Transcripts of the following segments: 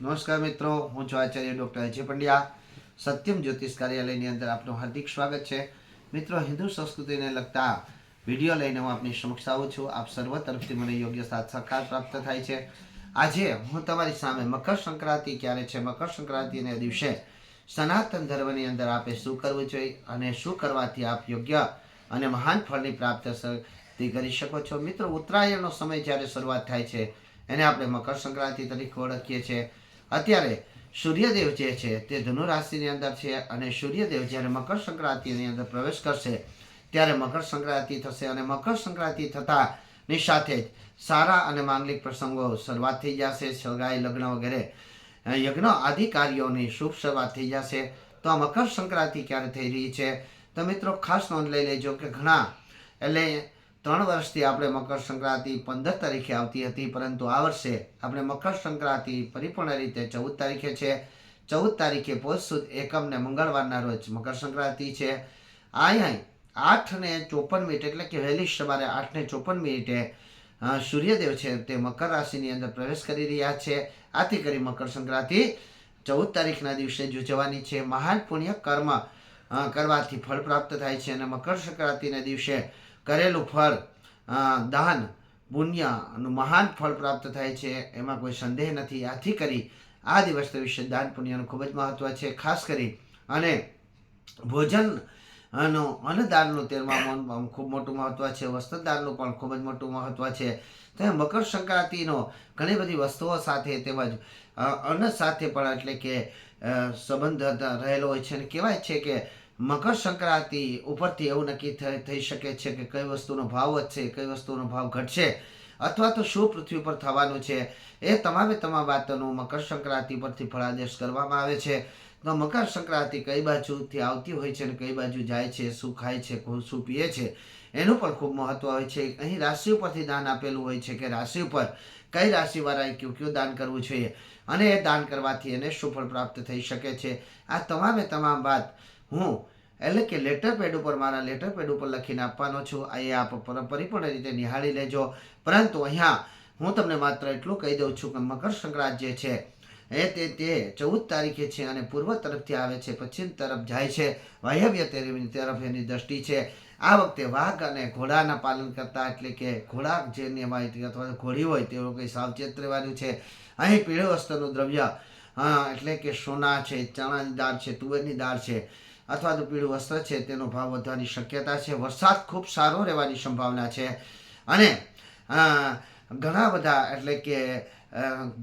નમસ્કાર મિત્રો, હું છું આચાર્ય ડૉક્ટર અજય પંડ્યા. સત્યમ જ્યોતિષ કાર્યાલયની અંદર આપનું હાર્દિક સ્વાગત છે. મિત્રો, હિન્દુ સંસ્કૃતિને લગતા વીડિયો લઈને હું આપની સમક્ષ આવું છું. આપ સર્વ તરફથી મને યોગ્ય સાથ સહકાર પ્રાપ્ત થાય છે. આજે હું તમારી સામે મકર સંક્રાંતિ ક્યારે છે? મકર સંક્રાંતિને દિવસે સનાતન ધર્મની અંદર આપે શું કરવું જોઈએ અને શું કરવાથી આપ યોગ્ય અને મહાન ફળની પ્રાપ્ત કરી શકો છો? મિત્રો, ઉત્તરાયણનો સમય જ્યારે શરૂઆત થાય છે, એને આપણે મકર સંક્રાંતિ તરીકે ઓળખીએ છીએ. અત્યારે સૂર્યદેવ જે છે તે ધનુ રાશિની અંદર છે અને સૂર્યદેવ જ્યારે મકર સંક્રાંતિની અંદર પ્રવેશ કરશે, ત્યારે મકર સંક્રાંતિ થશે અને મકર સંક્રાંતિ થતાની સાથે જ સારા અને માંગલિક પ્રસંગો શરૂઆત થઈ જશે સગાઈ લગ્ન વગેરે. યજ્ઞ આદિ કાર્યોની શુભ શરૂઆત થઈ જશે. તો આ મકર સંક્રાંતિ ક્યારે થઈ રહી છે? તો મિત્રો ખાસ નોંધ લઈ લેજો કે ઘણા એટલે ત્રણ વર્ષથી આપણે મકર સંક્રાંતિ પંદર તારીખે આવતી હતી, પરંતુ આ વર્ષે આપણે મકર સંક્રાંતિ પરિપૂર્ણ રીતે ચૌદ તારીખે છે. ચૌદ તારીખે પોષ સુદ એકમને મંગળવારના રોજ મકર સંક્રાંતિ છે. અહીંયા આઠ ને ચોપન મિનિટ એટલે કે વહેલી સવારે આઠ ને ચોપન મિનિટે સૂર્યદેવ છે તે મકર રાશિની અંદર પ્રવેશ કરી રહ્યા છે. આથી કરી મકર સંક્રાંતિ ચૌદ તારીખના દિવસે ઉજવવાની છે. મહાન પુણ્ય કર્મ કરવાથી ફળ પ્રાપ્ત થાય છે અને મકર સંક્રાંતિના દિવસે કરેલું ફળ દાન પુણ્યનું મહાન ફળ પ્રાપ્ત થાય છે, એમાં કોઈ સંદેહ નથી. આથી કરી આ દિવસ વિશે દાન પુણ્યનું ખૂબ જ મહત્વ છે. ખાસ કરી અને ભોજન નો અન્નદાનનું તેમાં ખૂબ મોટું મહત્વ છે. વસ્ત્રદાનનું પણ ખૂબ જ મોટું મહત્વ છે. તો મકર સંક્રાંતિનો ઘણી બધી વસ્તુઓ સાથે તેમજ અન્ન સાથે પણ એટલે કે સંબંધ રહેલો હોય છે. અને કહેવાય છે કે મકર સંક્રાંતિ ઉપરથી એવું નક્કી થઈ શકે છે કે કઈ વસ્તુનો ભાવ વધશે, કઈ વસ્તુનો ભાવ ઘટશે, અથવા તો શું પૃથ્વી પર થવાનું છે, એ તમામે તમામ વાતોનું મકર સંક્રાંતિ પરથી ફળાદેશ કરવામાં આવે છે. તો મકર સંક્રાંતિ કઈ બાજુથી આવતી હોય છે અને કઈ બાજુ જાય છે, શું ખાય છે શું પીએ છે, એનું પણ ખૂબ મહત્વ હોય છે. અહીં રાશિ ઉપરથી દાન આપેલું હોય છે કે રાશિ ઉપર કઈ રાશિવાળાએ કયું કયું દાન કરવું જોઈએ, અને એ દાન કરવાથી એને સુફળ પ્રાપ્ત થઈ શકે છે, આ તમામે તમામ વાત હું એટલે કે લેટર પેડ ઉપર મારા લેટર પેડ ઉપર લખીને આપવાનો છું. અહીંયા આપ પરિપૂર્ણ રીતે નિહાળી લેજો. પરંતુ અહીંયા હું તમને માત્ર એટલું કહી દઉં છું કે મકર સંક્રાંત જે છે, એ તે તે ચૌદ તારીખે છે અને પૂર્વ તરફથી આવે છે, પશ્ચિમ તરફ જાય છે, વાયવ્ય તરફ એની દ્રષ્ટિ છે. આ વખતે વાઘ અને ઘોડાના પાલન કરતા એટલે કે ઘોડા જે નિયમાય અથવા ઘોડી હોય તે લોકોએ સાવચેત રહેવાનું છે. અહીં પીળો વસ્ત્રનું દ્રવ્ય, હા, એટલે કે સોના છે, ચણાની દાળ છે, તુવેરની દાળ છે. અથવા તો પીળું વસ્ત્ર છે, તેનો ભાવ વધવાની શક્યતા છે. વરસાદ ખૂબ સારો રહેવાની સંભાવના છે. અને ઘણા બધા એટલે કે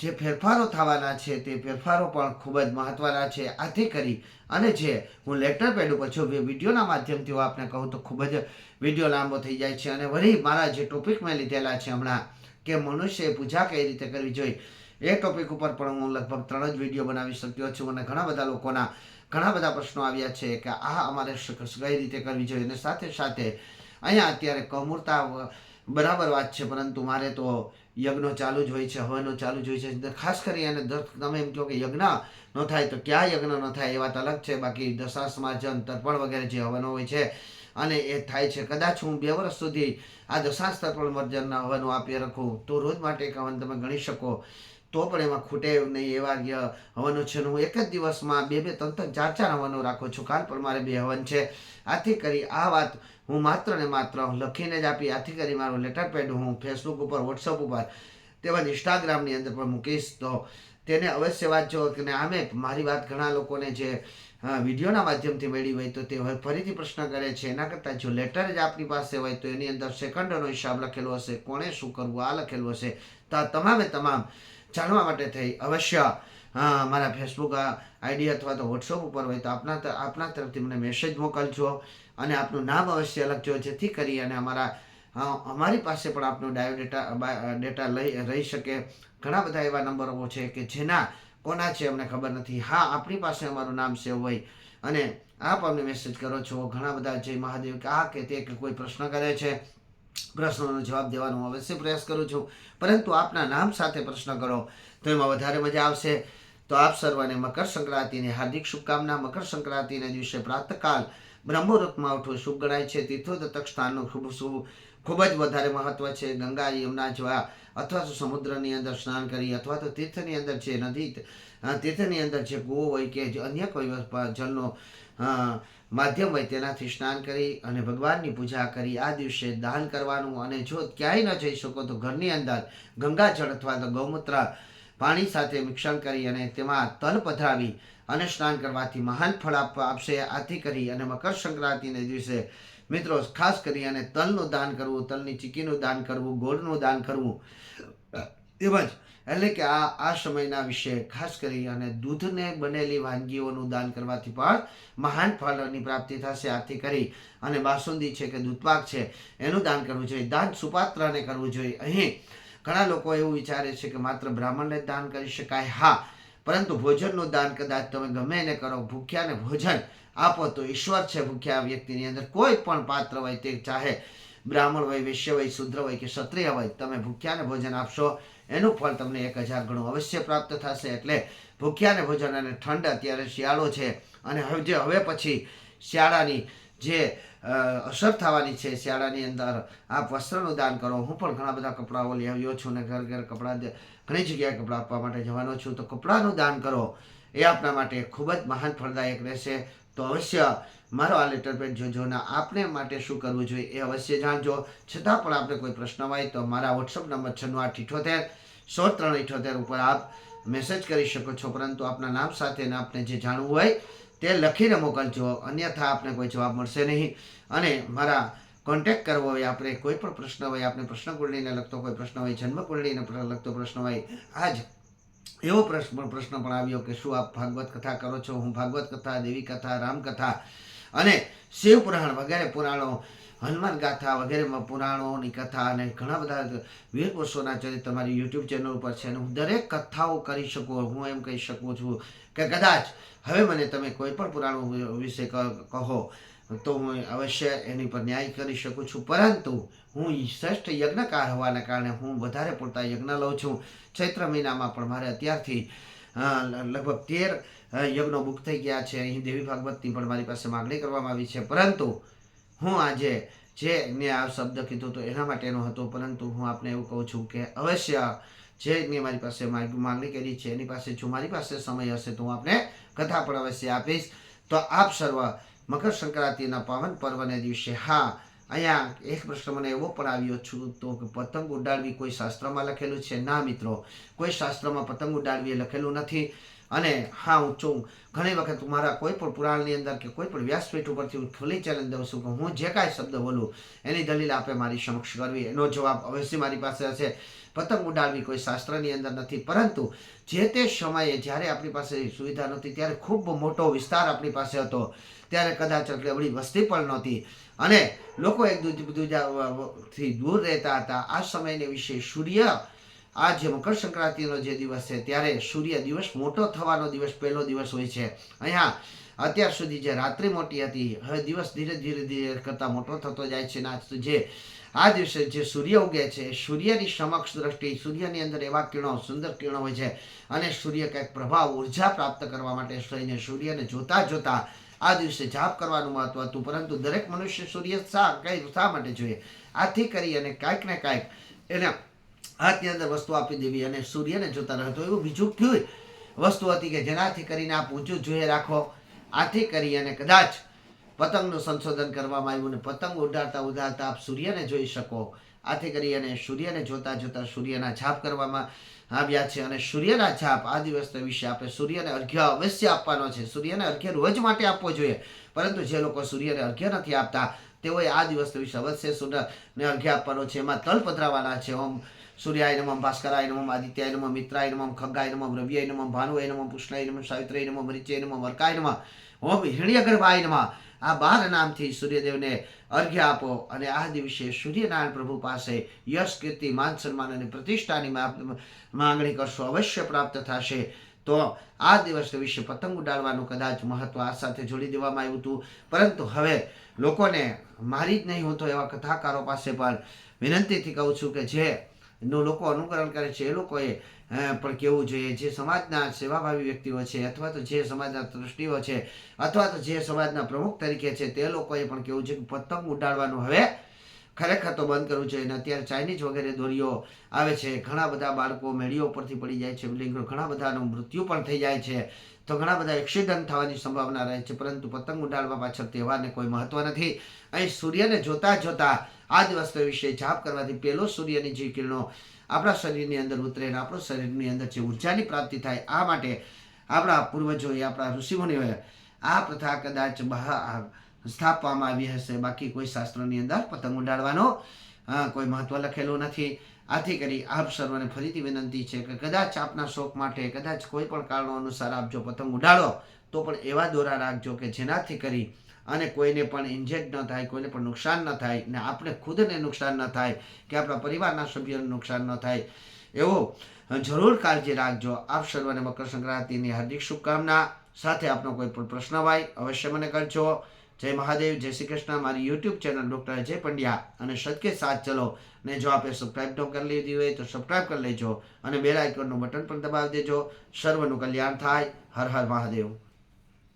જે ફેરફારો થવાના છે, તે ફેરફારો પણ ખૂબ જ મહત્વના છે. આથી કરી અને જે હું લેટર પેડ ઉપર છું વિડીયોના માધ્યમથી હું આપને કહું તો ખૂબ જ વીડિયો લાંબો થઈ જાય છે. અને વળી મારા જે ટોપિક મેં લીધેલા છે હમણાં કે મનુષ્યએ પૂજા કઈ રીતે કરવી જોઈએ, એ ટોપિક ઉપર પણ હું લગભગ ત્રણ જ વીડિયો બનાવી શક્યો છું. અને ઘણા બધા લોકોના ઘણા બધા પ્રશ્નો આવ્યા છે કે આ અમારે કઈ રીતે કરવી જોઈએ અને સાથે સાથે અહીંયા અત્યારે કમૂરતા બરાબર વાત છે, પરંતુ મારે તો યજ્ઞો ચાલુ જ હોય છે, હવનો ચાલુ જ હોય છે ખાસ કરી અને તમે એમ કહો કે યજ્ઞ ન થાય તો ક્યાં યજ્ઞ ન થાય એ વાત અલગ છે, બાકી દશાસમાજન તર્પણ વગેરે જે હવનો હોય છે અને એ થાય છે. કદાચ હું બે વર્ષ સુધી આ દશાંશ તર્પણ મર્જનના હવનો આપી રાખું તો રોજ માટે એક હવન તમે ગણી શકો. તો પણ એમાં ખૂટે નહીં એવા હવનો છે. હું એક જ દિવસમાં બે બે ત્રણ ત્રણ ચાર ચાર હવનો રાખું છું. કાલ પણ મારે બે હવન છે. આથી કરી આ વાત હું માત્ર ને માત્ર લખીને જ આપી. આથી કરી મારું લેટર પેડ હું ફેસબુક ઉપર વોટ્સઅપ ઉપર તેમજ ઇન્સ્ટાગ્રામની અંદર પણ મૂકીશ. તો તેને અવશ્ય વાંચો અને આમે મારી વાત ઘણા લોકોને જે વિડીયોના માધ્યમથી મળી હોય તો તે ફરીથી પ્રશ્ન કરે છે. એના કરતાં જો લેટર જ આપની પાસે હોય તો એની અંદર સેકન્ડનો હિસાબ લખેલો હશે. કોણે શું કરવું? આ લખેલું હશે. તો આ તમામે તમામ જાણવા માટે થઈ. અવશ્ય મારા ફેસબુક આઈડી અથવા તો વોટ્સઅપ ઉપર હોય તો આપના આપના તરફથી મને મેસેજ મોકલજો અને આપનું નામ અવશ્ય લખજો, જેથી કરી અને અમારા અમારી પાસે પણ આપનો ડાયો ડેટા ડેટા લઈ, રહી શકે. ઘણા બધા એવા નંબરો છે કે જેના કોના છે અમને ખબર નથી. હા, આપણી પાસે અમારું નામ સેવ હોય અને આપ અમને મેસેજ કરો છો. ઘણા બધા જય મહાદેવ કે આ કે તે કે કોઈ પ્રશ્ન કરે છે. પ્રશ્નોનો જવાબ દેવાનો હું અવશ્ય પ્રયાસ કરું છું. પરંતુ આપના નામ સાથે પ્રશ્ન કરો. તો એમાં વધારે મજા આવશે. તો આપ સર્વને મકર સંક્રાંતિની હાર્દિક શુભકામના. મકર સંક્રાંતિના દિવસે પ્રાતકાલ બ્રહ્મરૂપમાં ઉઠવું શુભ ગણાય છે. તીર્થોદત્તક સ્થાનનું ખૂબ શુભ ખૂબ જ વધારે મહત્વ છે. ગંગા યમુના જેવા અથવા તો સમુદ્રની અંદર સ્નાન કરી અથવા તો તીર્થની અંદર જે નદી તીર્થની અંદર જે કૂવો હોય કે અન્ય કોઈ અ, માધ્યમ હોય તેનાથી સ્નાન કરી અને ભગવાનની પૂજા કરી. આ દિવસે દાન કરવાનું અને જો ક્યાંય ન જઈ શકો તો ઘરની અંદર ગંગાજળ અથવા તો ગૌમૂત્ર પાણી સાથે મિશ્રણ કરી અને તેમાં તલ પધરાવી અને સ્નાન કરવાથી મહાન ફળ આપ, આપશે. આથી કરી અને મકર સંક્રાંતિને દિવસે મિત્રો ખાસ કરી અને તલનું દાન કરવું, તલની ચીકીનું દાન કરવું, ગોળનું દાન કરવું. તેમજ એટલે કે આ આ સમયના વિશે ખાસ કરી અને દૂધને બનેલી વાનગીઓનું દાન કરવાથી પણ મહાન ફળની પ્રાપ્તિ થશે. આથી કરી અને બાસુંદી છે કે દૂધપાક છે, એનું દાન કરવું જોઈએ. દાન સુપાત્રને કરવું જોઈએ. અહીં ઘણા લોકો એવું વિચારે છે કે માત્ર બ્રાહ્મણને દાન કરી શકાય. હા, પરંતુ ભોજનનું દાન કદાચ તમે ગમે એને કરો, ભૂખ્યાને ભોજન આપો તો ઈશ્વર છે ભૂખ્યા વ્યક્તિની અંદર. કોઈ પણ પાત્ર હોય તે ચાહે, બ્રાહ્મણ હોય, વૈશ્ય હોય, શુદ્ર હોય કે ક્ષત્રિય હોય, તમે ભૂખ્યાને ભોજન આપશો એનું ફળ તમને એક હજાર ગણું અવશ્ય પ્રાપ્ત થશે એટલે ભૂખ્યાને ભોજન અને ઠંડ અત્યારે શિયાળો છે. અને હવે જે હવે પછી શિયાળાની જે અસર થવાની છે, શિયાળાની અંદર આપ વસ્ત્રનું દાન કરો. હું પણ ઘણા બધા કપડાઓ લઈ આવ્યો છું અને ઘર ઘર કપડાં ઘણી જગ્યાએ કપડાં આપવા માટે જવાનો છું. તો કપડાનું દાન કરો. એ આપણા માટે ખૂબ જ મહાન ફળદાયક રહેશે. તો અવશ્ય મારો આ લેટર પેજ જોજો ને આપને માટે શું કરવું જોઈએ એ અવશ્ય જાણજો. છતાં પણ આપણે કોઈ પ્રશ્ન હોય તો મારા વોટ્સઅપ નંબર છન્નું આઠ ઇઠોતેર સો ત્રણ ઇઠોતેર ઉપર આપ મેસેજ કરી શકો છો. પરંતુ આપના નામ સાથે ને આપને જે જાણવું હોય તે લખીને મોકલજો. અન્યથા આપને કોઈ જવાબ મળશે નહીં. અને મારા કોન્ટેક્ટ કરવો હોય આપણે કોઈ પણ પ્રશ્ન હોય આપણે પ્રશ્ન કુંડળીને લગતો કોઈ પ્રશ્ન હોય જન્મ કુંડળીને લગતો પ્રશ્ન હોય, આજ એવો પ્રશ્ન પ્રશ્ન પણ આવ્યો કે શું આપ ભાગવત કથા કરો છો? હું ભાગવત કથા, દેવી કથા રામકથા અને શિવ પુરાણ વગેરે પુરાણો, હનુમાન ગાથા વગેરે પુરાણોની કથા અને ઘણા બધા વીર પુરુષોના ચરિત્ર મારી યુટ્યુબ ચેનલ ઉપર છે અને હું દરેક કથાઓ કરી શકું, હું એમ કહી શકું છું કે કદાચ હવે મને તમે કોઈ પણ પુરાણો વિશે કહો તો હું અવશ્ય એની પર ન્યાય કરી શકું છું. પરંતુ હું શ્રેષ્ઠ યજ્ઞકાર હોવાના કારણે હું વધારે પૂરતા યજ્ઞ લઉં છું. ચૈત્ર મહિનામાં પણ મારે અત્યારથી લગભગ તેર યજ્ઞો બુક થઈ ગયા છે. અહીં દેવી ભાગવતની પણ મારી પાસે માગણી કરવામાં આવી છે. પરંતુ હું આજે જે મેં આ શબ્દ કીધો તો એના માટેનો હતો. પરંતુ હું આપને એવું કહું છું કે અવશ્ય જે મેં મારી પાસે માગણી કરી છે, એની પાસે જો મારી પાસે સમય હશે તો હું આપને કથા પણ અવશ્ય આપીશ. તો આપ સર્વ મકર સંક્રાંતિના પાવન પર્વને દિવસે, હા, અહીંયા એક પ્રશ્ન મને એવો પણ આવ્યો છું તો કે પતંગ ઉડાડવી કોઈ શાસ્ત્રમાં લખેલું છે? ના, મિત્રો. કોઈ શાસ્ત્રમાં પતંગ ઉડાડવી લખેલું નથી. અને હા, હું છું. ઘણી વખત મારા કોઈ પણ પુરાણની અંદર કે કોઈ પણ વ્યાસપીઠ ઉપરથી હું ખુલ્લી ચેલેન્જ દઉં છું કે હું જે કાંઈ શબ્દ બોલું, એની દલીલ આપે મારી સમક્ષ કરવી. એનો જવાબ અવશ્ય મારી પાસે હશે. પતંગ ઉડાડવી કોઈ શાસ્ત્રની અંદર નથી. પરંતુ જે તે સમયે જ્યારે આપણી પાસે સુવિધા નહોતી, ત્યારે ખૂબ મોટો વિસ્તાર આપણી પાસે હતો. ત્યારે કદાચ એટલે વસ્તી પણ નહોતી. અને લોકો એક દૂજ દૂર રહેતા હતા. આ સમયને વિશે સૂર્ય આ જે મકર સંક્રાંતિનો જે દિવસ છે, ત્યારે સૂર્ય દિવસ મોટો થવાનો દિવસ, પહેલો દિવસ હોય છે. અહીંયા અત્યાર સુધી જે રાત્રિ મોટી હતી, હવે દિવસ ધીરે ધીરે ધીરે કરતાં મોટો થતો જાય છે. ને આજ જે, આ દિવસે જે સૂર્ય ઉગે છે, સૂર્યની સમક્ષ દ્રષ્ટિ, સૂર્યની અંદર એવા કિરણો, સુંદર કિરણો હોય છે, અને સૂર્ય કંઈક પ્રભાવ, ઊર્જા પ્રાપ્ત કરવા માટે થઈને સૂર્યને જોતા જોતા આ દિવસે જાપ કરવાનું મહત્વ હતું. પરંતુ દરેક મનુષ્ય સૂર્ય શા, કઈ શા માટે જોઈએ? આથી કરી અને કાંઈક ને કાંઈક એને હાથની અંદર વસ્તુ આપી દેવી અને સૂર્યને જોતા રહેતો એવું બીજું કયું વસ્તુ હતી કે જેનાથી કરીને આપ ઊંચું જોઈએ રાખો? આથી કરી અને કદાચ પતંગનું સંશોધન કરવામાં આવ્યું ને પતંગ ઉડાડતા ઉડાડતા આપ સૂર્યને જોઈ શકો. આથી કરી અને સૂર્યને જોતા જોતા સૂર્યના છાપ કરવામાં આવ્યા છે અને સૂર્યના છાપ આ દિવસ વિશે આપણે સૂર્યને અર્ઘ્ય અવશ્ય આપવાનો છે. સૂર્યને અર્ઘ્ય રોજ માટે આપવો જોઈએ. પરંતુ જે લોકો સૂર્યને અર્ઘ્ય નથી આપતા, તેઓએ આ દિવસ વિશે અવશ્ય સૂર્યને અર્ઘ્ય આપવાનો છે. એમાં તલ પધરાવાના છે. ઓમ સૂર્યાય નમઃ ભાસ્કરાય નમ આદિત્યાય નમઃ મિત્રાય નમઃ ખગ્ગાય નમઃ રવિય નમઃ ભાનુય નમઃ પુષ્ણાય નમઃ સાવિત્રાય નમઃ મરીચય નમઃ વર્કાય નમઃ ઓમ હિરણ્યગર્ભાય નમઃ આ બાર નામથી સૂર્યદેવને અર્ઘ્ય આપો અને આ દિવસે સૂર્યનારાયણ પ્રભુ પાસે યશ, કીર્તિ, માન સન્માન અને પ્રતિષ્ઠાની માંગણી કરશો અવશ્ય પ્રાપ્ત થશે. તો આ દિવસ વિશે પતંગ ઉડાડવાનું કદાચ મહત્વ આ સાથે જોડી દેવામાં આવ્યું હતું. પરંતુ હવે લોકોને મારી જ નહીં હોતો એવા કથાકારો પાસે પણ વિનંતીથી કહું છું કે જે નું લોકો અનુકરણ કરે છે, એ લોકોએ પણ કેવું જોઈએ? જે સમાજના સેવાભાવી વ્યક્તિઓ છે અથવા તો જે સમાજના ટ્રસ્ટીઓ છે અથવા તો જે સમાજના પ્રમુખ તરીકે છે, તે લોકોએ પણ કેવું છે કે પતંગ ઉડાડવાનું હવે ખરેખર તો બંધ કરવું જોઈએ અને અત્યારે ચાઇનીઝ વગેરે દોરીઓ આવે છે, ઘણા બધા બાળકો મેળીઓ પરથી પડી જાય છે ઘણા બધાનું મૃત્યુ પણ થઈ જાય છે. તો ઘણા બધા એક્સિડન્ટ થવાની સંભાવના રહે છે, પરંતુ પતંગ ઉડાડવા પાછળ તહેવારને કોઈ મહત્વ નથી. અહીં સૂર્યને જોતા જોતા આ દિવસ વિશે જાપ કરવાથી પહેલો સૂર્યની જે કિરણો આપણા શરીરની અંદર ઉતરે અને આપણું શરીરની અંદર જે ઉર્જાની પ્રાપ્તિ થાય, આ માટે આપણા પૂર્વજોએ, આપણા ઋષિમુનિઓએ આ પ્રથા કદાચ બહાર સ્થાપવામાં આવી હશે. બાકી કોઈ શાસ્ત્રની અંદર પતંગ ઉડાડવાનો કોઈ મહત્વ લખેલું નથી. આથી કરી આપ સર્વને ફરીથી વિનંતી છે કે કદાચ આપના શોખ માટે, કદાચ કોઈ પણ કારણો અનુસાર આપ જો પતંગ ઉડાડો, તો પણ એવા દોરા રાખજો કે જેનાથી કરી અને કોઈને પણ ઇન્જેક્ટ ન થાય, કોઈને પણ નુકસાન ન થાય ને આપણે ખુદને નુકસાન ન થાય, કે આપણા પરિવારના સભ્યોને નુકસાન ન થાય. એવો જરૂર કાળજી રાખજો. આપ સર્વને મકર સંક્રાંતિની હાર્દિક શુભકામના. સાથે આપનો કોઈ પણ પ્રશ્ન હોય, અવશ્ય મને કરજો. જય મહાદેવ, જય શ્રી કૃષ્ણ. મારી YouTube channel doctor Ajay Pandya અને સત્ય સાથ ચલો. ને જો આપે સબસ્ક્રાઇબ ન કરી લીધી હોય તો સબસ્ક્રાઇબ કરી લેજો અને બેલ આઇકોનનું બટન પણ દબાવી દેજો. સર્વનું કલ્યાણ થાય. હર હર મહાદેવ.